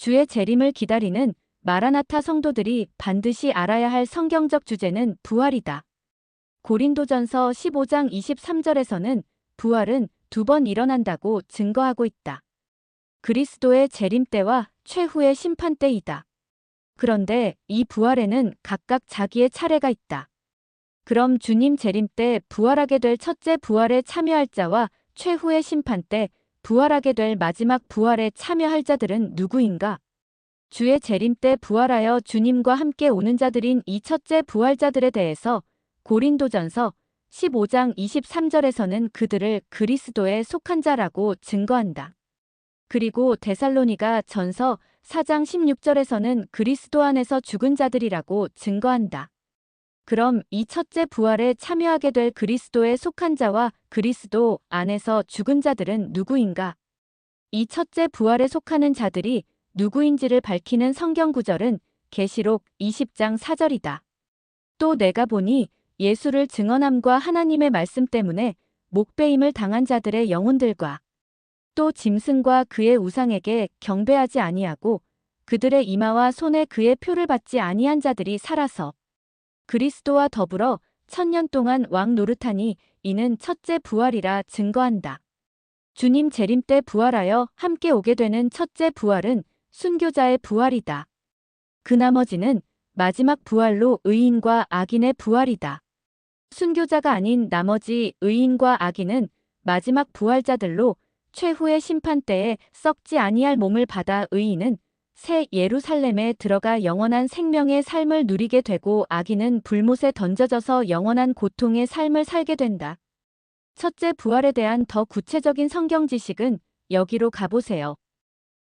주의 재림을 기다리는 마라나타 성도들이 반드시 알아야 할 성경적 주제는 부활이다. 고린도전서 15장 23절에서는 부활은 두 번 일어난다고 증거하고 있다. 그리스도의 재림 때와 최후의 심판 때이다. 그런데 이 부활에는 각각 자기의 차례가 있다. 그럼 주님 재림 때 부활하게 될 첫째 부활에 참여할 자와 최후의 심판 때 부활하게 될 마지막 부활에 참여할 자들은 누구인가? 주의 재림 때 부활하여 주님과 함께 오는 자들인 이 첫째 부활자들에 대해서 고린도전서 15장 23절에서는 그들을 그리스도에 속한 자라고 증거한다. 그리고 데살로니가 전서 4장 16절에서는 그리스도 안에서 죽은 자들이라고 증거한다. 그럼 이 첫째 부활에 참여하게 될 그리스도에 속한 자와 그리스도 안에서 죽은 자들은 누구인가? 이 첫째 부활에 속하는 자들이 누구인지를 밝히는 성경 구절은 계시록 20장 4절이다. 또 내가 보니 예수를 증언함과 하나님의 말씀 때문에 목배임을 당한 자들의 영혼들과 또 짐승과 그의 우상에게 경배하지 아니하고 그들의 이마와 손에 그의 표를 받지 아니한 자들이 살아서 그리스도와 더불어 천년 동안 왕 노릇하니 이는 첫째 부활이라 증거한다. 주님 재림 때 부활하여 함께 오게 되는 첫째 부활은 순교자의 부활이다. 그 나머지는 마지막 부활로 의인과 악인의 부활이다. 순교자가 아닌 나머지 의인과 악인은 마지막 부활자들로 최후의 심판 때에 썩지 아니할 몸을 받아 의인은 새 예루살렘에 들어가 영원한 생명의 삶을 누리게 되고 악인은 불못에 던져져서 영원한 고통의 삶을 살게 된다. 첫째 부활에 대한 더 구체적인 성경 지식은 여기로 가보세요.